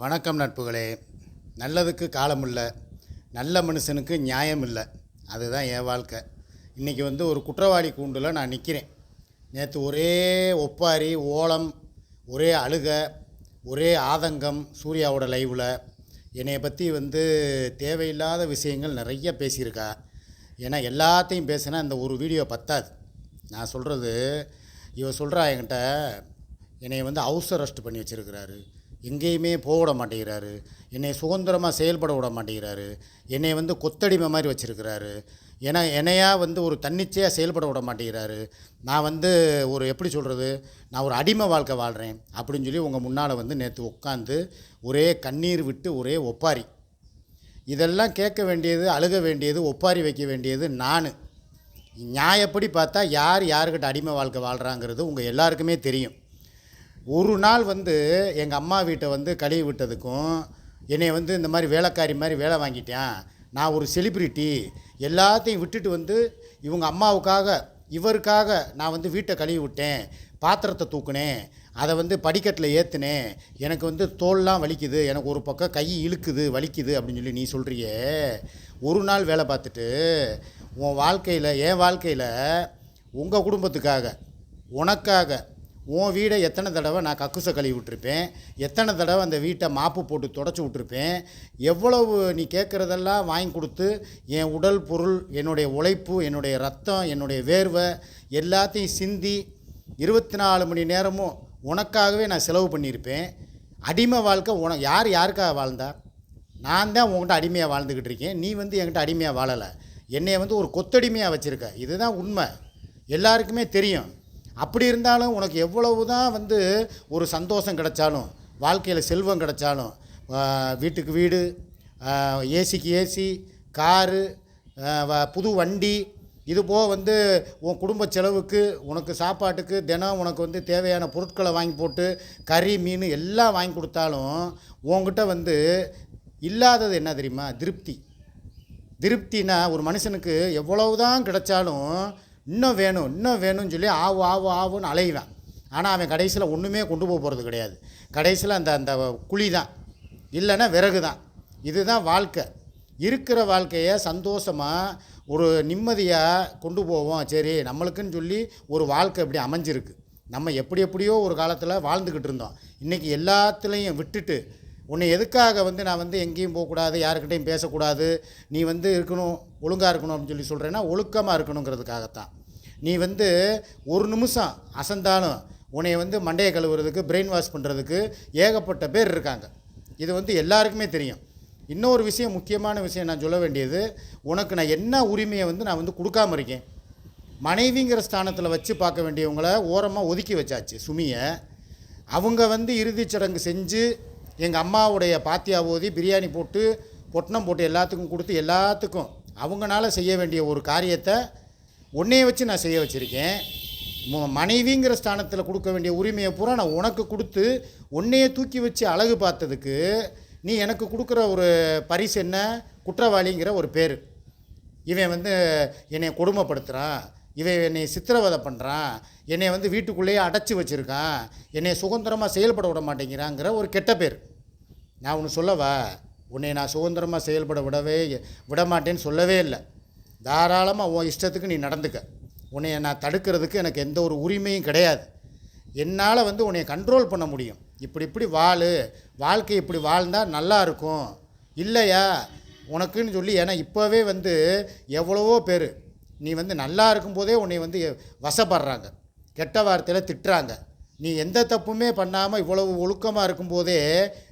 வணக்கம் நட்புகளே. நல்லதுக்கு காலம் இல்லை நல்ல மனுஷனுக்கு நியாயம் இல்லை அதுதான் என் வாழ்க்கை. இன்றைக்கி வந்து ஒரு குற்றவாளி கூண்டில் நான் நிற்கிறேன் நேற்று ஒரே ஒப்பாரி ஓலம் ஒரே அழுக ஒரே ஆதங்கம் சூர்யாவோட லைவில். என்னையை பற்றி வந்து தேவையில்லாத விஷயங்கள் நிறைய பேசியிருக்கா. ஏன்னா எல்லாத்தையும் பேசினா இந்த ஒரு வீடியோ பத்தாது. நான் சொல்கிறது இவ சொல்கிறா என்கிட்ட என்னை வந்து ஹவுஸ் அரெஸ்ட் பண்ணி வச்சுருக்கிறாரு. எங்கேயுமே போக விட மாட்டேங்கிறாரு. என்னை சுதந்திரமாக செயல்பட விட மாட்டேங்கிறாரு. என்னை வந்து கொத்தடிமை மாதிரி வச்சுருக்கிறாரு. ஏன்னா என்னையாக வந்து ஒரு தன்னிச்சையாக செயல்பட விட மாட்டேங்கிறாரு. நான் வந்து ஒரு எப்படி சொல்கிறது நான் ஒரு அடிமை வாழ்க்கை வாழ்கிறேன் அப்படின்னு சொல்லி உங்கள் முன்னால் வந்து நேற்று உட்காந்து ஒரே கண்ணீர் விட்டு ஒரே ஒப்பாரி. இதெல்லாம் கேட்க வேண்டியது அழுக வேண்டியது ஒப்பாரி வைக்க வேண்டியது நான். நியாயப்படி பார்த்தா யார் யாருக்கிட்ட அடிமை வாழ்க்கை வாழ்கிறாங்கிறது உங்கள் எல்லாருக்குமே தெரியும். ஒரு நாள் வந்து எங்கள் அம்மா வீட்டை வந்து கழுவி விட்டதுக்கும் என்னை வந்து இந்த மாதிரி வேலைக்காரி மாதிரி வேலை வாங்கிட்டேன். நான் ஒரு செலிப்ரிட்டி எல்லாத்தையும் விட்டுட்டு வந்து இவங்க அம்மாவுக்காக இவருக்காக நான் வந்து வீட்டை கழுவி விட்டேன். பாத்திரத்தை தூக்குனேன். அதை வந்து படிக்கட்டில் ஏற்றுனேன் எனக்கு வந்து தோல்லாம் வலிக்குது. எனக்கு ஒரு பக்கம் கை இழுக்குது வலிக்குது அப்படின்னு சொல்லி நீ சொல்கிறியே ஒரு நாள் வேலை பார்த்துட்டு உன் வாழ்க்கையில் என் வாழ்க்கையில் உங்கள் குடும்பத்துக்காக உனக்காக உன் வீடை எத்தனை தடவை நான் கக்குசை கழுவி விட்டுருப்பேன்? எத்தனை தடவை அந்த வீட்டை மாப்பு போட்டு தொடச்சி விட்டுருப்பேன்? எவ்வளவு நீ கேட்குறதெல்லாம் வாங்கி கொடுத்து என் உடல் பொருள் என்னுடைய உழைப்பு என்னுடைய ரத்தம் என்னுடைய வேர்வை எல்லாத்தையும் சிந்தி இருபத்தி நாலு மணி நேரமும் உனக்காகவே நான் செலவு பண்ணியிருப்பேன். அடிமை வாழ்க்கை உன யார் யாருக்காக வாழ்ந்தா? நான் தான் உங்ககிட்ட அடிமையாக வாழ்ந்துக்கிட்டு இருக்கேன். நீ வந்து என்கிட்ட அடிமையாக வாழலை. என்னையை வந்து ஒரு கொத்தடிமையாக வச்சுருக்க. இதுதான் உண்மை. எல்லாருக்குமே தெரியும். அப்படி இருந்தாலும் உனக்கு எவ்வளவு தான் வந்து ஒரு சந்தோஷம் கிடைச்சாலும் வாழ்க்கையில் செல்வம் கிடைச்சாலும் வீட்டுக்கு வீடு ஏசிக்கு ஏசி காரு வ- புது வண்டி இது போக வந்து உன் குடும்ப செலவுக்கு உனக்கு சாப்பாட்டுக்கு தினம் உனக்கு வந்து தேவையான பொருட்களை வாங்கி போட்டு கறி மீன் எல்லாம் வாங்கி கொடுத்தாலும் உன்கிட்ட வந்து இல்லாதது என்ன தெரியுமா? திருப்தி. திருப்தினா ஒரு மனுஷனுக்கு எவ்வளவு தான் கிடைச்சாலும் இன்னும் வேணும் இன்னும் வேணும்னு சொல்லி ஆவு ஆவு ஆவுன்னு அலைவான் ஆனால் அவன் கடைசியில் ஒன்றுமே கொண்டு போக போகிறது கிடையாது. கடைசியில் அந்த அந்த குழி தான் இல்லைன்னா விறகு தான் இதுதான் வாழ்க்கை. இருக்கிற வாழ்க்கையை சந்தோஷமாக ஒரு நிம்மதியாக கொண்டு போவோம். சரி நம்மளுக்குன்னு சொல்லி ஒரு வாழ்க்கை இப்படி அமைஞ்சிருக்கு. நம்ம எப்படி எப்படியோ ஒரு காலத்தில் வாழ்ந்துக்கிட்டு இருந்தோம். இன்றைக்கி எல்லாத்துலேயும் விட்டுட்டு உன்னை எதுக்காக வந்து நான் வந்து எங்கேயும் போகக்கூடாது யாருக்கிட்டையும் பேசக்கூடாது நீ வந்து இருக்கணும் ஒழுங்காக இருக்கணும் அப்படின்னு சொல்லி சொல்கிறேன்னா ஒழுக்கமாக இருக்கணுங்கிறதுக்காகத்தான். நீ வந்து ஒரு நிமிஷம் அசந்தாலும் உன்னை வந்து மண்டையை கழுவுறதுக்கு பிரெயின் வாஷ் பண்ணுறதுக்கு ஏகப்பட்ட பேர் இருக்காங்க. இது வந்து எல்லாருக்குமே தெரியும். இன்னொரு விஷயம் முக்கியமான விஷயம் நான் சொல்ல வேண்டியது உனக்கு நான் என்ன உரிமையை வந்து நான் வந்து கொடுக்காம இருக்கேன்? மனைவிங்கிற ஸ்தானத்தில் வச்சு பார்க்க வேண்டியவங்கள ஓரமாக ஒதுக்கி வச்சாச்சு சுமியை. அவங்க வந்து இறுதிச் சடங்கு செஞ்சு எங்கள் அம்மாவுடைய பாத்தியா ஊதி பிரியாணி போட்டு பொட்டணம் போட்டு எல்லாத்துக்கும் கொடுத்து எல்லாத்துக்கும் அவங்களால செய்ய வேண்டிய ஒரு காரியத்தை உன்னைய வச்சு நான் செய்ய வச்சுருக்கேன். மனைவிங்கிற ஸ்தானத்தில் கொடுக்க வேண்டிய உரிமையை பூரா நான் உனக்கு கொடுத்து உன்னைய தூக்கி வச்சு அழகு பார்த்ததுக்கு நீ எனக்கு கொடுக்குற ஒரு பரிசு என்ன? குற்றவாளிங்கிற ஒரு பேர். இவன் வந்து என்னை கொடுமைப்படுத்துகிறான் இவன் என்னை சித்திரவதை பண்ணுறான் என்னை வந்து வீட்டுக்குள்ளேயே அடைச்சி வச்சுருக்கான் என்னை சுதந்திரமாக செயல்பட விட மாட்டேங்கிறாங்கிற ஒரு கெட்ட பேர். நான் ஒன்று சொல்லவா? உன்னை நான் சுதந்திரமாக செயல்பட விடவே விட மாட்டேன்னு சொல்லவே இல்லை. தாராளமாக உன் இஷ்டத்துக்கு நீ நடந்துக்க. உன்னைய நான் தடுக்கிறதுக்கு எனக்கு எந்த ஒரு உரிமையும் கிடையாது. என்னால் வந்து உன்னை கண்ட்ரோல் பண்ண முடியும். இப்படி இப்படி வாழு. வாழ்க்கை இப்படி வாழ்ந்தால் நல்லா இருக்கும். இல்லையா? உனக்குன்னு சொல்லி ஏன்னா இப்போவே வந்து எவ்வளவோ பேர் நீ வந்து நல்லா இருக்கும்போதே உன்னை வந்து வசப்படுறாங்க. கெட்ட வார்த்தையில் திட்டுறாங்க. நீ எந்த தப்புமே பண்ணாமல் இவ்வளவு ஒழுக்கமாக இருக்கும்போதே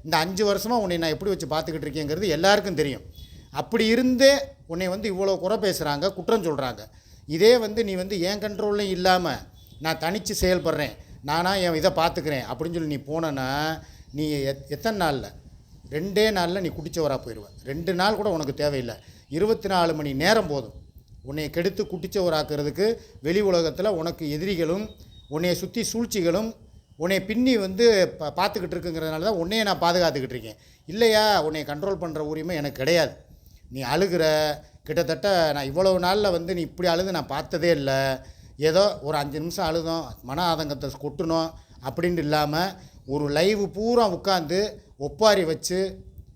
இந்த அஞ்சு வருஷமாக உன்னை நான் எப்படி வச்சு பார்த்துக்கிட்டு இருக்கேங்கிறது எல்லாருக்கும் தெரியும். அப்படி இருந்தே உன்னை வந்து இவ்வளோ குறை பேசுகிறாங்க குற்றம் சொல்கிறாங்க இதே வந்து நீ வந்து என் கண்ட்ரோல்லையும் இல்லாமல் நான் தனித்து செயல்படுறேன். நானாக என் இதை பார்த்துக்கிறேன் அப்படின்னு சொல்லி நீ போனேன்னா நீ எத் எத்தனை நாளில்? ரெண்டே நாளில் நீ குடிச்சவராக போயிடுவேன் ரெண்டு நாள் கூட உனக்கு தேவையில்லை. இருபத்தி நாலு மணி நேரம் போதும். உன்னை கெடுத்து குட்டிச்சவராக்கிறதுக்கு வெளி உலகத்தில் உனக்கு எதிரிகளும் உன்னைய சுற்றி சூழ்ச்சிகளும் உன்னை பின்னி வந்து பா பார்த்துக்கிட்டு இருக்குங்கிறதுனால தான் உன்னையே நான் பாதுகாத்துக்கிட்டு இருக்கேன். இல்லையா? உன்னை கண்ட்ரோல் பண்ணுற உரிமை எனக்கு கிடையாது. நீ அழுகிற கிட்டத்தட்ட நான் இவ்வளவு நாளில் வந்து நீ இப்படி அழுது நான் பார்த்ததே இல்லை. ஏதோ ஒரு அஞ்சு நிமிஷம் அழுதோம் மன ஆதங்கத்தை கொட்டணும் அப்படின்ட்டு இல்லாமல் ஒரு லைவ் பூரா உட்காந்து ஒப்பாரி வச்சு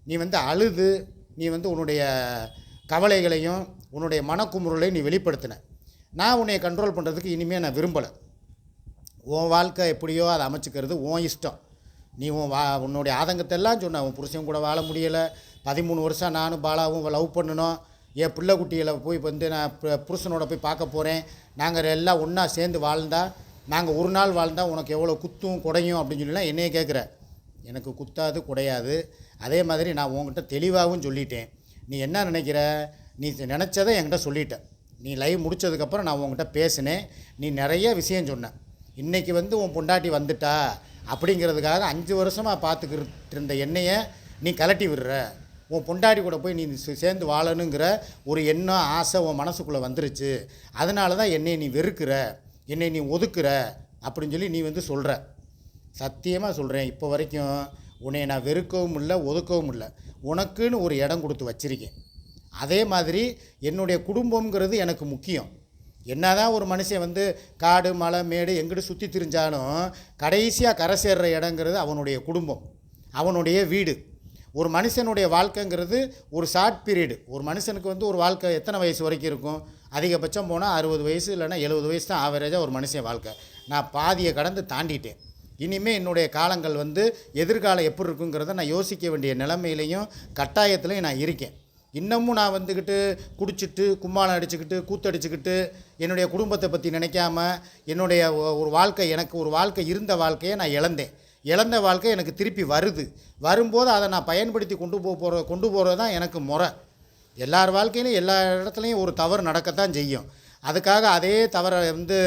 நீ வந்து அழுது நீ வந்து உன்னுடைய கவலைகளையும் உன்னுடைய மனக்குமுறலை நீ வெளிப்படுத்தின. நான் உன்னை கண்ட்ரோல் பண்ணுறதுக்கு இனிமேல் நான் விரும்பலை. உன் வாழ்க்கை எப்படியோ அதை அமைச்சுக்கிறது உன் இஷ்டம். நீ உன் வா உன்னுடைய ஆதங்கத்தெல்லாம் சொன்ன. உன் புருஷன் கூட வாழ முடியலை. பதிமூணு வருஷம் நானும் பாலாவும் லவ் பண்ணணும் என் பிள்ளை குட்டியில் போய் வந்து நான் புருஷனோட போய் பார்க்க போகிறேன் நாங்கள் எல்லாம் ஒன்றா சேர்ந்து வாழ்ந்தா நாங்கள் ஒரு நாள் வாழ்ந்தால் உனக்கு எவ்வளோ குத்தும் குடையும் அப்படின்னு சொல்லலாம் என்னையே கேட்குற. எனக்கு குத்தாது குடையாது. அதே மாதிரி நான் உன்கிட்ட தெளிவாகவும் சொல்லிட்டேன். நீ என்ன நினைக்கிற? நீ நினச்சதை என்கிட்ட சொல்லிட்ட. நீ லைவ் முடிச்சதுக்கப்புறம் நான் உங்ககிட்ட பேசினேன். நீ நிறைய விஷயம் சொன்ன. இன்றைக்கி வந்து உன் பொண்டாட்டி வந்துட்டா அப்படிங்கிறதுக்காக அஞ்சு வருஷமாக பார்த்துக்கிட்டு இருந்த என்னையை நீ கலட்டி விடுற. உன் பொண்டாட்டி கூட போய் நீ சேர்ந்து வாழணுங்கிற ஒரு எண்ணம் ஆசை உன் மனசுக்குள்ளே வந்துருச்சு. அதனால தான் என்னை நீ வெறுக்கிற. என்னை நீ ஒதுக்குற அப்படின்னு சொல்லி நீ வந்து சொல்கிற சத்தியமாக சொல்கிறேன் இப்போ வரைக்கும் உன்னை நான் வெறுக்கவும் இல்லை ஒதுக்கவும் இல்லை. உனக்குன்னு ஒரு இடம் கொடுத்து வச்சிருக்கேன். அதே மாதிரி என்னுடைய குடும்பங்கிறது எனக்கு முக்கியம். என்னதான் ஒரு மனுஷன் வந்து காடு மலை மேடு எங்கிட்டு சுற்றி திரிஞ்சாலும் கடைசியாக கரை சேர்ற இடங்கிறது அவனுடைய குடும்பம் அவனுடைய வீடு. ஒரு மனுஷனுடைய வாழ்க்கைங்கிறது ஒரு ஷார்ட் பீரியடு ஒரு மனுஷனுக்கு வந்து ஒரு வாழ்க்கை எத்தனை வயசு வரைக்கும் இருக்கும்? அதிகபட்சம் போனால் அறுபது வயசு இல்லைன்னா எழுபது வயசு தான் ஆவரேஜாக ஒரு மனுஷன் வாழ்க்கை. நான் பாதியை கடந்து தாண்டிட்டேன். இனிமேல் என்னுடைய காலங்கள் வந்து எதிர்காலம் எப்படி இருக்குங்கிறத நான் யோசிக்க வேண்டிய நிலைமையிலையும் கட்டாயத்துலையும் நான் இருக்கேன். இன்னமும் நான் வந்துக்கிட்டு குடிச்சிட்டு கும்மாளம் அடிச்சுக்கிட்டு கூத்தடிச்சுக்கிட்டு என்னுடைய குடும்பத்தை பற்றி நினைக்காம என்னுடைய ஒரு வாழ்க்கை எனக்கு ஒரு வாழ்க்கை இருந்த வாழ்க்கையை நான் இழந்தேன். இழந்த வாழ்க்கை எனக்கு திருப்பி வருது. வரும்போது அதை நான் பயன்படுத்தி கொண்டு போக போகிற கொண்டு போகிறது தான் எனக்கு முறை. எல்லார் வாழ்க்கையிலும் எல்லா இடத்துலையும் ஒரு தவறு நடக்கத்தான் செய்யும். அதுக்காக அதே தவறை வந்து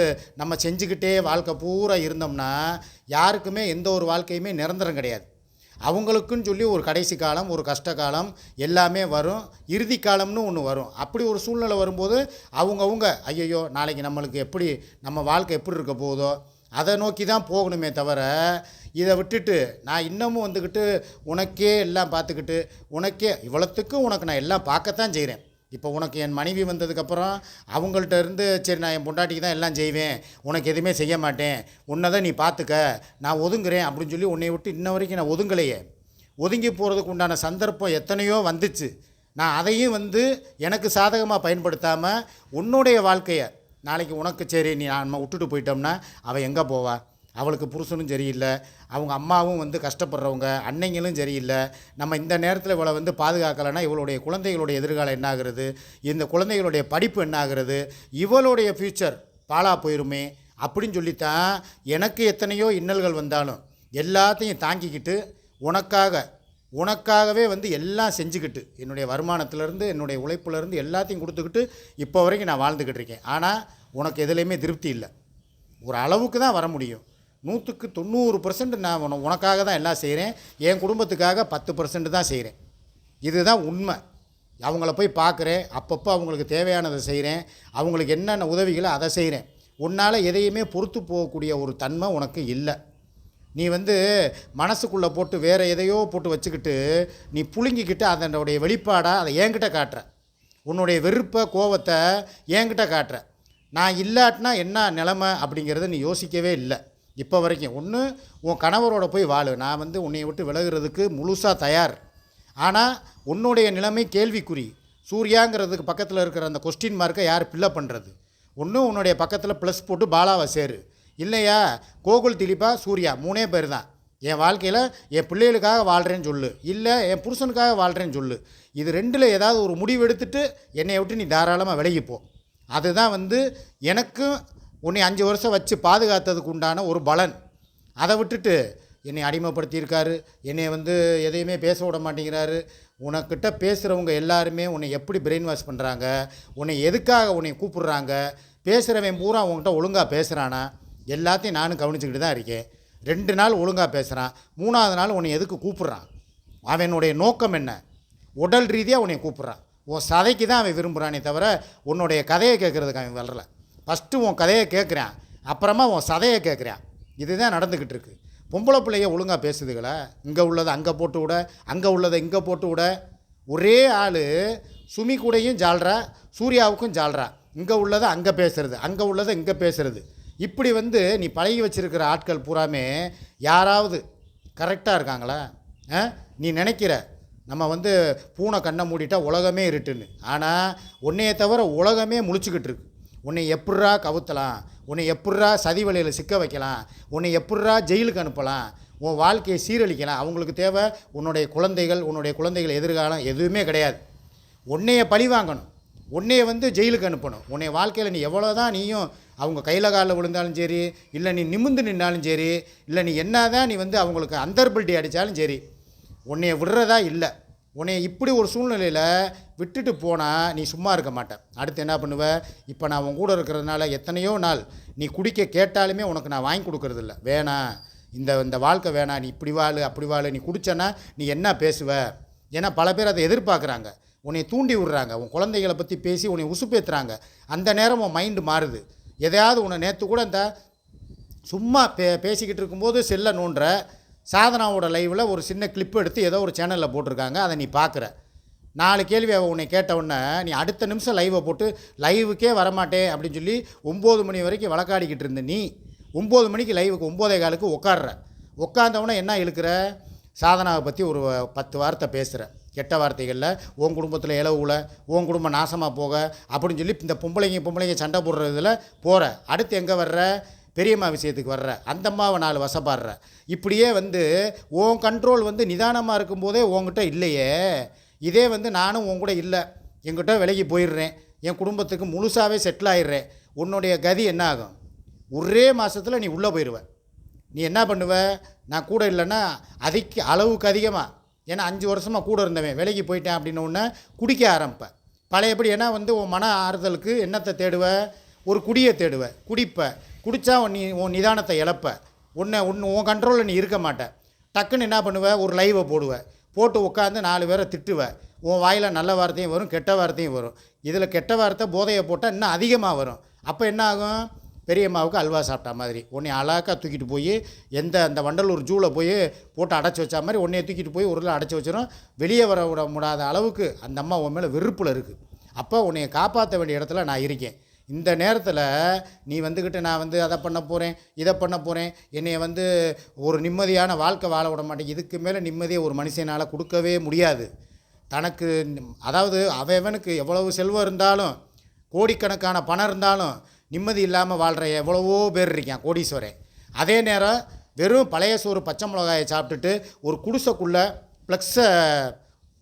நம்ம செஞ்சுக்கிட்டே வாழ்க்கை பூரா இருந்தோம்னா யாருக்குமே எந்த ஒரு வாழ்க்கையுமே நிரந்தரம் கிடையாது. அவங்களுக்குன்னு சொல்லி ஒரு கடைசி காலம் ஒரு கஷ்ட காலம் எல்லாமே வரும். இறுதி காலம்னு ஒன்று வரும். அப்படி ஒரு சூழ்நிலை வரும்போது அவங்கவுங்க ஐயையோ நாளைக்கு நம்மளுக்கு எப்படி நம்ம வாழ்க்கை எப்படி இருக்க போகுதோ அதை நோக்கி தான் போகணுமே தவிர இதை விட்டுட்டு நான் இன்னமும் வந்துக்கிட்டு உனக்கே எல்லாம் பார்த்துக்கிட்டு உனக்கே இவ்வளோத்துக்கும் உனக்கு நான் எல்லாம் பார்க்கத்தான் செய்கிறேன் இப்போ உனக்கு என் மனைவி வந்ததுக்கப்புறம் அவங்கள்ட்ட இருந்து சரி நான் என் பொண்டாட்டிக்கு தான் எல்லாம் செய்வேன். உனக்கு எதுவுமே செய்ய மாட்டேன். உன்னை தான் நீ பார்த்துக்க. நான் ஒதுங்குறேன். அப்படின்னு சொல்லி உன்னை விட்டு இன்ன வரைக்கும் நான் ஒதுங்கலையே. ஒதுங்கி போகிறதுக்கு உண்டான சந்தர்ப்பம் எத்தனையோ வந்துச்சு. நான் அதையும் வந்து எனக்கு சாதகமாக பயன்படுத்தாமல் உன்னுடைய வாழ்க்கையை நாளைக்கு உனக்கு சரி நீ நம்ம விட்டுட்டு போயிட்டோம்னா அவள் எங்கே போவா? அவளுக்கு புருஷனும் சரியில்லை. அவங்க அம்மாவும் வந்து கஷ்டப்படுறவங்க அன்னைங்களும் சரியில்லை. நம்ம இந்த நேரத்தில் இவளை வந்து பாதுகாக்கலைன்னா இவளுடைய குழந்தைகளுடைய எதிர்காலம் என்ன ஆகுறது? இந்த குழந்தைகளுடைய படிப்பு என்ன ஆகுறது? இவளுடைய ஃப்யூச்சர் பாழாக போயிருமே அப்படின்னு சொல்லித்தான் எனக்கு எத்தனையோ இன்னல்கள் வந்தாலும் எல்லாத்தையும் தாங்கிக்கிட்டு உனக்காக உனக்காகவே வந்து எல்லாம் செஞ்சுக்கிட்டு என்னுடைய வருமானத்திலேருந்து என்னுடைய உழைப்புலேருந்து எல்லாத்தையும் கொடுத்துக்கிட்டு இப்போ வரைக்கும் நான் வாழ்ந்துக்கிட்டு இருக்கேன். ஆனால் உனக்கு எதுலேயுமே திருப்தி இல்லை. ஒரு அளவுக்கு தான் வர முடியும். நூற்றுக்கு தொண்ணூறு பர்சன்ட் நான் உன உனக்காக தான் எல்லாம் செய்கிறேன் என் குடும்பத்துக்காக பத்து பர்சன்ட் தான் செய்கிறேன் இதுதான் உண்மை. அவங்கள போய் பார்க்குறேன் அப்பப்போ அவங்களுக்கு தேவையானதை செய்கிறேன் அவங்களுக்கு என்னென்ன உதவிகளோ அதை செய்கிறேன் உன்னால் எதையுமே பொறுத்து போகக்கூடிய ஒரு தன்மை உனக்கு இல்லை. நீ வந்து மனசுக்குள்ளே போட்டு வேறு எதையோ போட்டு வச்சுக்கிட்டு நீ புழுங்கிக்கிட்டு அதனுடைய வெளிப்பாடாக அதை என்கிட்ட காட்டுற. உன்னுடைய வெறுப்பை கோவத்தை என்கிட்ட காட்டுற. நான் இல்லாட்டினா என்ன நிலமை அப்படிங்கிறத நீ யோசிக்கவே இல்லை. இப்போ வரைக்கும். ஒன்று உன் கணவரோட போய் வாழு. நான் வந்து உன்னை விட்டு விலகுறதுக்கு முழுசாக தயார். ஆனால் உன்னுடைய நிலைமை கேள்விக்குறி. சூர்யாங்கிறதுக்கு பக்கத்தில் இருக்கிற அந்த கொஸ்டின் மார்க்கை யார் ஃபில்லப் பண்ணுறது ஒன்று உன்னுடைய பக்கத்தில் ப்ளஸ் போட்டு பாலாவை சேரு. இல்லையா? கோகுல் திலீபா சூர்யா மூணே பேர் தான். என் வாழ்க்கையில் என் பிள்ளைகளுக்காக வாழ்கிறேன்னு சொல்லு. இல்லை என் புருஷனுக்காக வாழ்கிறேன்னு சொல்லு. இது ரெண்டில் ஏதாவது ஒரு முடிவு எடுத்துட்டு என்னை விட்டு நீ தாராளமாக விலகிப்போ. அதுதான் வந்து எனக்கும் உன்னை அஞ்சு வருஷம் வச்சு பாதுகாத்ததுக்கு உண்டான ஒரு பலன். அதை விட்டுட்டு என்னை அடிமைப்படுத்தியிருக்காரு. என்னை வந்து எதையுமே பேச விட மாட்டேங்கிறாரு. உனக்கிட்ட பேசுகிறவங்க எல்லாருமே உன்னை எப்படி பிரெயின் வாஷ் பண்ணுறாங்க உன்னை எதுக்காக உன்னை கூப்பிடுறாங்க? பேசுகிறவன் பூரா உன்கிட்ட ஒழுங்காக பேசுகிறானா எல்லாத்தையும் நானும் கவனிச்சுக்கிட்டு தான் இருக்கேன். ரெண்டு நாள் ஒழுங்காக பேசுகிறான் மூணாவது நாள் உன்னை எதுக்கு கூப்பிட்றான்? அவனுடைய நோக்கம் என்ன? உடல் ரீதியாக உன்னை கூப்பிட்றான். உன் சதைக்கு தான் அவன் விரும்புகிறானே தவிர உன்னுடைய கதையை கேட்குறதுக்கு அவன் வரல. ஃபஸ்ட்டு உன் கதையை கேட்குறான் அப்புறமா உன் சதையை கேட்குறான். இதுதான் நடந்துக்கிட்டு இருக்கு. பொம்பளை பிள்ளைய ஒழுங்காக பேசுதுகளா? இங்கே உள்ளதை அங்கே போட்டு விட அங்கே உள்ளதை இங்கே போட்டு விட. ஒரே ஆள் சுமி கூடையும் ஜால்றா சூர்யாவுக்கும் ஜால்றா. இங்கே உள்ளதை அங்கே பேசுறது அங்கே உள்ளதை இங்கே பேசுறது. இப்படி வந்து நீ பழகி வச்சிருக்கிற ஆட்கள் பூராமே யாராவது கரெக்டாக இருக்காங்களா? ஆ? நீ நினைக்கிற நம்ம வந்து பூனை கண்ணை மூடிட்டா உலகமே இருட்டுன்னு. ஆனால் உன்னையே தவிர உலகமே முழிச்சுக்கிட்டு இருக்கு. உன்னை எப்பட்றா கவுத்தலாம்? உன்னை எப்பட்றா சதி வலையில் சிக்க வைக்கலாம்? உன்னை எப்பட்றா ஜெயிலுக்கு அனுப்பலாம்? உன் வாழ்க்கையை சீரழிக்கலாம். அவங்களுக்கு தேவை உன்னுடைய குழந்தைகள் உன்னுடைய குழந்தைகள் எதிர்காலம் எதுவுமே கிடையாது. உன்னைய பழி வாங்கணும். உன்னைய வந்து ஜெயிலுக்கு அனுப்பணும். உன்னைய வாழ்க்கையில் நீ எவ்வளோ தான் நீயும் அவங்க கையில் காலில் விழுந்தாலும் சரி இல்லை நீ நிமிந்து நின்னாலும் சரி இல்லை நீ என்ன தான் நீ வந்து அவங்களுக்கு அந்தர்பில்ட்டி அடித்தாலும் சரி உன்னைய விடுறதா இல்லை. உன்னை இப்படி ஒரு சூழ்நிலையில் விட்டுட்டு போனால் நீ சும்மா இருக்க மாட்டேன் அடுத்து என்ன பண்ணுவ? இப்போ நான் உன் கூட இருக்கிறதுனால எத்தனையோ நாள் நீ குடிக்க கேட்டாலுமே உனக்கு நான் வாங்கி கொடுக்கறதில்ல. வேணாம் இந்த இந்த வாழ்க்கை வேணாம் நீ இப்படி வாழு அப்படி வாழு. நீ குடிச்சேன்னா நீ என்ன பேசுவ? ஏன்னா பல பேர் அதை எதிர்பார்க்குறாங்க. உன்னை தூண்டி விடுறாங்க. உன் குழந்தைகளை பற்றி பேசி உன்னை உசுப்பேத்துறாங்க. அந்த நேரம் உன் மைண்டு மாறுது. எதையாவது உன்னை நேற்று கூட இந்த சும்மா பே பேசிக்கிட்டு இருக்கும்போது செல்ல நோன்ற சாதனாவோட லைவில் ஒரு சின்ன கிளிப் எடுத்து ஏதோ ஒரு சேனலில் போட்டிருக்காங்க. அதை நீ பார்க்குற நாலு கேள்வி அவள் உன்னை கேட்ட உடனே நீ அடுத்த நிமிஷம் லைவை போட்டு லைவுக்கே வரமாட்டேன் அப்படின்னு சொல்லி ஒம்பது மணி வரைக்கும் வழக்காடிக்கிட்டு இருந்த நீ ஒம்பது மணிக்கு லைவுக்கு ஒம்போதே காலுக்கு உட்காடுற உட்காந்தவொடனே என்ன இழுக்கிற? சாதனாவை பற்றி ஒரு பத்து வார்த்தை பேசுகிற கெட்ட வார்த்தைகளில் உன் குடும்பத்தில் இலவுல உன் குடும்பம் நாசமாக போக அப்படின்னு சொல்லி இந்த பொம்பளைங்க பொம்பளைங்க சண்டை போடுறதுல போகிற அடுத்து எங்கே வர்ற? பெரியம்மா விஷயத்துக்கு வர்ற அந்தம்மாவை நாலு வசப்படுற. இப்படியே வந்து உன் கண்ட்ரோல் வந்து நிதானமாக இருக்கும்போதே உங்ககிட்ட இல்லையே. இதே வந்து நானும் உன் கூட இல்லை. என்கிட்ட விலகி போயிடுறேன். என் குடும்பத்துக்கு முழுசாகவே செட்டில் ஆயிடுறேன். உன்னுடைய கதி என்ன ஆகும்? ஒரே மாதத்தில் நீ உள்ளே போயிடுவ. நீ என்ன பண்ணுவ? நான் கூட இல்லைன்னா அதிக அளவுக்கு அதிகமாக ஏன்னா அஞ்சு வருஷமாக கூட இருந்தவன் விலகி போயிட்டேன் அப்படின்னோடனே குடிக்க ஆரம்பிப்பேன் பழையபடி ஏன்னா வந்து உன் மன ஆறுதலுக்கு என்னத்தை தேடுவ. ஒரு குடியை தேடுவ. குடிப்ப. குடித்தா நீ உன் நிதானத்தை இழப்ப. உன்னை உன் உன் கண்ட்ரோலில் நீ இருக்க மாட்டேன் டக்குன்னு என்ன பண்ணுவ? ஒரு லைவை போடுவ. போட்டு உட்காந்து நாலு பேரை திட்டுவ. உன் வாயில் நல்ல வார்த்தையும் வரும் கெட்ட வார்த்தையும் வரும். இதில் கெட்ட வார்த்தை போதையை போட்டால் இன்னும் அதிகமாக வரும். அப்போ என்ன ஆகும்? பெரியம்மாவுக்கு அல்வா சாப்பிட்டா மாதிரி. உன்னை அழகாக தூக்கிட்டு போய் எந்த அந்த வண்டலூர் ஜூவில் போய் போட்டு அடைச்சி வச்சா மாதிரி உன்னைய தூக்கிட்டு போய் உருளை அடைச்சி வச்சிடும் வெளியே வர விட முடியாத அளவுக்கு அந்த அம்மா உன் மேலே வெறுப்பில் இருக்குது அப்போ உன்னைய காப்பாற்ற வேண்டிய இடத்துல நான் இருக்கேன். இந்த நேரத்தில் நீ வந்துக்கிட்டு நான் வந்து அதை பண்ண போகிறேன் இதை பண்ண போகிறேன் என்னைய வந்து ஒரு நிம்மதியான வாழ்க்கை வாழ விட மாட்டேன். இதுக்கு மேலே நிம்மதியை ஒரு மனுஷனால் கொடுக்கவே முடியாது. தனக்கு அதாவது அவனுக்கு எவ்வளவு செல்வம் இருந்தாலும் கோடிக்கணக்கான பணம் இருந்தாலும் நிம்மதி இல்லாமல் வாழ்கிற எவ்வளவோ பேர் இருக்கான் கோடீஸ்வரன். அதே நேரம் வெறும் பழைய சோறு பச்சை மிளகாயை சாப்பிட்டுட்டு ஒரு குடிசைக்குள்ளே ப்ளக்ஸை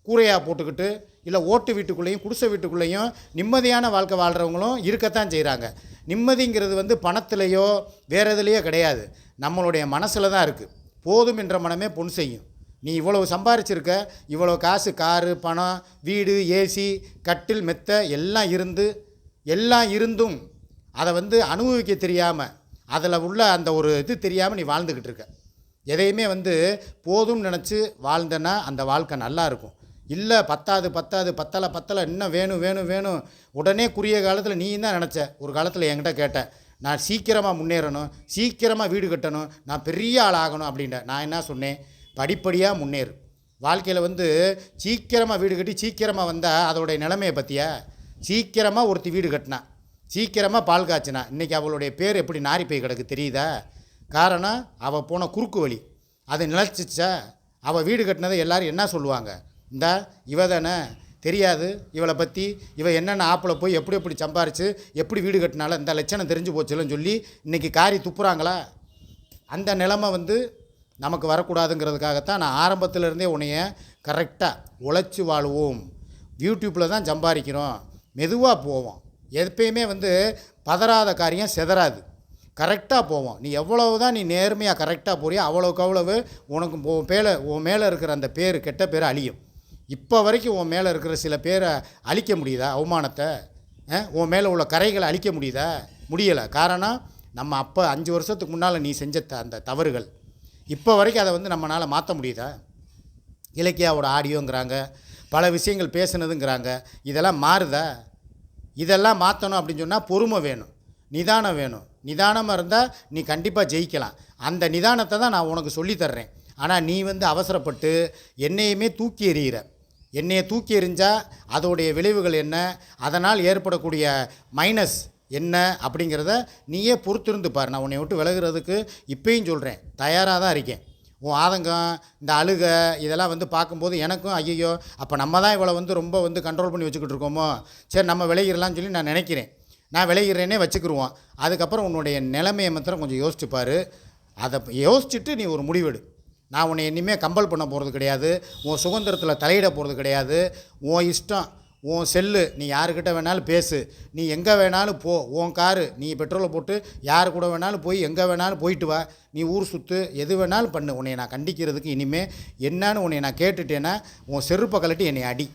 கூரையாக போட்டுக்கிட்டு இல்லை ஓட்டு வீட்டுக்குள்ளேயும் குடிசை வீட்டுக்குள்ளேயும் நிம்மதியான வாழ்க்கை வாழ்கிறவங்களும் இருக்கத்தான் செய்கிறாங்க நிம்மதிங்கிறது வந்து பணத்திலேயோ வேறு எதுலேயோ கிடையாது. நம்மளுடைய மனசில் தான் இருக்குது போதும் என்ற மனமே பொன் செய்யும். நீ இவ்வளவு சம்பாரிச்சிருக்க இவ்வளோ காசு காரு பணம் வீடு ஏசி கட்டில் மெத்த எல்லாம் இருந்து எல்லாம் இருந்தும் அதை வந்து அனுபவிக்க தெரியாமல் அதில் உள்ள அந்த ஒரு இது தெரியாமல் நீ வாழ்ந்துக்கிட்டு இருக்க. எதையுமே வந்து போதும்னு நினச்சி வாழ்ந்தேன்னா அந்த வாழ்க்கை நல்லா இருக்கும். இல்லை பத்தாது பத்தாது பத்தலை பத்தலை இன்னும் வேணும் வேணும் வேணும். உடனே குறுகிய காலத்தில் நீ தான் நினச்ச. ஒரு காலத்தில் என்கிட்ட கேட்ட நான் சீக்கிரமாக முன்னேறணும் சீக்கிரமாக வீடு கட்டணும் நான் பெரிய ஆள் ஆகணும் அப்படின்ட்ட. நான் என்ன சொன்னேன்? படிப்படியாக முன்னேறு. வாழ்க்கையில் வந்து சீக்கிரமாக வீடு கட்டி சீக்கிரமாக வந்தால் அதோடைய நிலைமையை பற்றியா சீக்கிரமாக ஒருத்தி வீடு கட்டினா சீக்கிரமாக பால் காய்ச்சினா இன்றைக்கி அவளுடைய பேர் எப்படி நாரி போய் கிடக்கு தெரியுதா? காரணம் அவள் போன குறுக்கு வழி. அது நிலச்சிச்சா? அவள் வீடு கட்டினதை எல்லோரும் என்ன சொல்லுவாங்க? இந்த இவ தானே? தெரியாது. இவளை பற்றி இவள் என்னென்ன ஆப்பில் போய் எப்படி எப்படி சம்பாரிச்சு எப்படி வீடு கட்டினால இந்த லட்சணம் தெரிஞ்சு போச்சுலன்னு சொல்லி இன்றைக்கி காரி துப்புறாங்களா? அந்த நிலமை வந்து நமக்கு வரக்கூடாதுங்கிறதுக்காகத்தான் நான் ஆரம்பத்திலேருந்தே உன்னைய கரெக்டாக உழைச்சி வாழுவோம். யூடியூப்பில் தான் சம்பாதிக்கிறோம். மெதுவாக போவோம். எப்பயுமே வந்து பதறாத காரியம் செதறாது. கரெக்டாக போவோம். நீ எவ்வளவு தான் நீ நேர்மையாக கரெக்டாக போறியோ அவ்வளோக்கு அவ்வளவு உனக்கு உன் பேல உன் மேலே இருக்கிற அந்த பேர் கெட்ட பேர் அழியும். இப்போ வரைக்கும் உன் மேலே இருக்கிற சில பேரை அழிக்க முடியுதா? அவமானத்தை? உன் மேலே உள்ள கரைகளை அழிக்க முடியுதா? முடியலை. காரணம் நம்ம அப்போ அஞ்சு வருஷத்துக்கு முன்னால் நீ செஞ்ச த- அந்த தவறுகள். இப்போ வரைக்கும் அதை வந்து நம்மளால் மாற்ற முடியுதா? இலக்கியாவோட ஆடியோங்கிறாங்க பல விஷயங்கள் பேசுனதுங்கிறாங்க. இதெல்லாம் மாறுதா? இதெல்லாம் மாற்றணும் அப்படின்னு சொன்னால் பொறுமை வேணும். நிதானம் வேணும். நிதானமாக இருந்தால் நீ கண்டிப்பாக ஜெயிக்கலாம். அந்த நிதானத்தை தான் நான் உனக்கு சொல்லித் தர்றேன். ஆனால் நீ வந்து அவசரப்பட்டு என்னையுமே தூக்கி எறிகிற. என்னையை தூக்கி எறிஞ்சால் அதோடைய விளைவுகள் என்ன? அதனால் ஏற்படக்கூடிய மைனஸ் என்ன அப்படிங்கிறத நீயே பொறுத்திருந்து பாரு. நான் உன்னை விட்டு விலகுறதுக்கு இப்பயும் சொல்கிறேன் தயாராக தான் இருக்கேன். உன் ஆதங்கம் இந்த அழுக இதெல்லாம் வந்து பார்க்கும்போது எனக்கும் ஐயையோ அப்போ நம்ம தான் இவளை வந்து ரொம்ப வந்து கண்ட்ரோல் பண்ணி வச்சுக்கிட்டு இருக்கோமோ? சரி நம்ம விளையிடலாம்னு சொல்லி நான் நினைக்கிறேன். நான் விளையிறேனே வச்சுக்கிருவோம். அதுக்கப்புறம் உன்னுடைய நிலைமையை மாத்திரம் கொஞ்சம் யோசிச்சுப்பார் அதை யோசிச்சுட்டு நீ ஒரு முடிவெடு. நான் உன்னை இனிமேல் கம்பல் பண்ண போகிறது கிடையாது. உன் சுதந்திரத்தில் தலையிட போகிறது கிடையாது. உன் இஷ்டம் உன் செல்லு நீ யாருக்கிட்ட வேணாலும் பேசு. நீ எங்கே வேணாலும் போ. உன் காரு நீ பெட்ரோலை போட்டு யார் கூட வேணாலும் போய் எங்கே வேணாலும் போயிட்டு வா. நீ ஊர் சுற்று எது வேணாலும் பண்ணு. உன்னை நான் கண்டிக்கிறதுக்கு இனிமேல் என்னன்னு உன்னை நான் கேட்டுட்டேன்னா உன் செருப்பை கழட்டி என்னை அடி.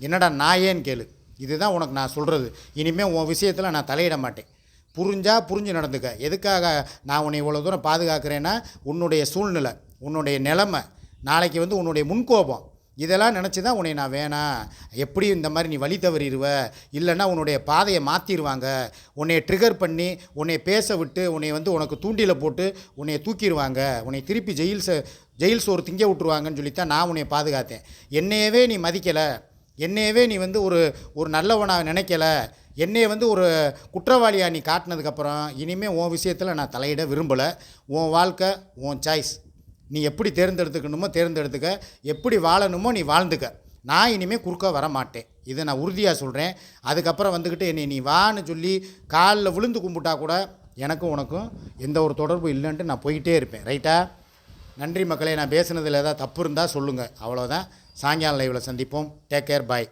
என்னடா நான் ஏன்னு கேளு. இதுதான் உனக்கு நான் சொல்கிறது இனிமேல் உன் விஷயத்தில் நான் தலையிட மாட்டேன். புரிஞ்சால் புரிஞ்சு நடந்துக்க. எதுக்காக நான் உன்னை இவ்வளோ தூரம் பாதுகாக்கிறேன்னா உன்னுடைய சூழ்நிலை. உன்னுடைய நிலமை நாளைக்கு வந்து உன்னுடைய முன்கோபம் இதெல்லாம் நினச்சி தான் உன்னை நான் வேணாம் எப்படி இந்த மாதிரி நீ வழி தவறிடுவ? இல்லைன்னா உன்னுடைய பாதையை மாற்றிடுவாங்க உன்னை ட்ரிகர் பண்ணி உன்னை பேச விட்டு உன்னை வந்து உனக்கு தூண்டியில் போட்டு உன்னை தூக்கிடுவாங்க. உன்னை திருப்பி ஜெயில் ச ஜெயில் சோறு திங்க விட்டுருவாங்கன்னு சொல்லித்தான் நான் உன்னை பாதுகாத்தேன். என்னையவே நீ மதிக்கலை. என்னையவே நீ வந்து ஒரு ஒரு நல்லவனாக நினைக்கல. என்னைய வந்து ஒரு குற்றவாளியாக நீ காட்டினதுக்கப்புறம் இனிமேல் உன் விஷயத்தில் நான் தலையிட விரும்பலை. உன் வாழ்க்கை உன் சாய்ஸ் நீ எப்படி தேர்ந்தெடுத்துக்கணுமோ தேர்ந்தெடுத்துக்க. எப்படி வாழணுமோ நீ வாழ்ந்துக்க. நான் இனிமேல் குறுக்க வர மாட்டேன் இதை நான் உறுதியாக சொல்கிறேன் அதுக்கப்புறம் வந்துக்கிட்டு என்னை நீ வான்னு சொல்லி காலில் விழுந்து கும்பிட்டா கூட எனக்கும் உனக்கும் எந்த ஒரு தொடர்பும் இல்லைன்ட்டு நான் போயிட்டே இருப்பேன். ரைட்டா நன்றி மக்களே. நான் பேசுனதில் ஏதாவது தப்பு இருந்தால் சொல்லுங்கள் அவ்வளோதான் சாயங்காலம் லைவில் சந்திப்போம். Take care bye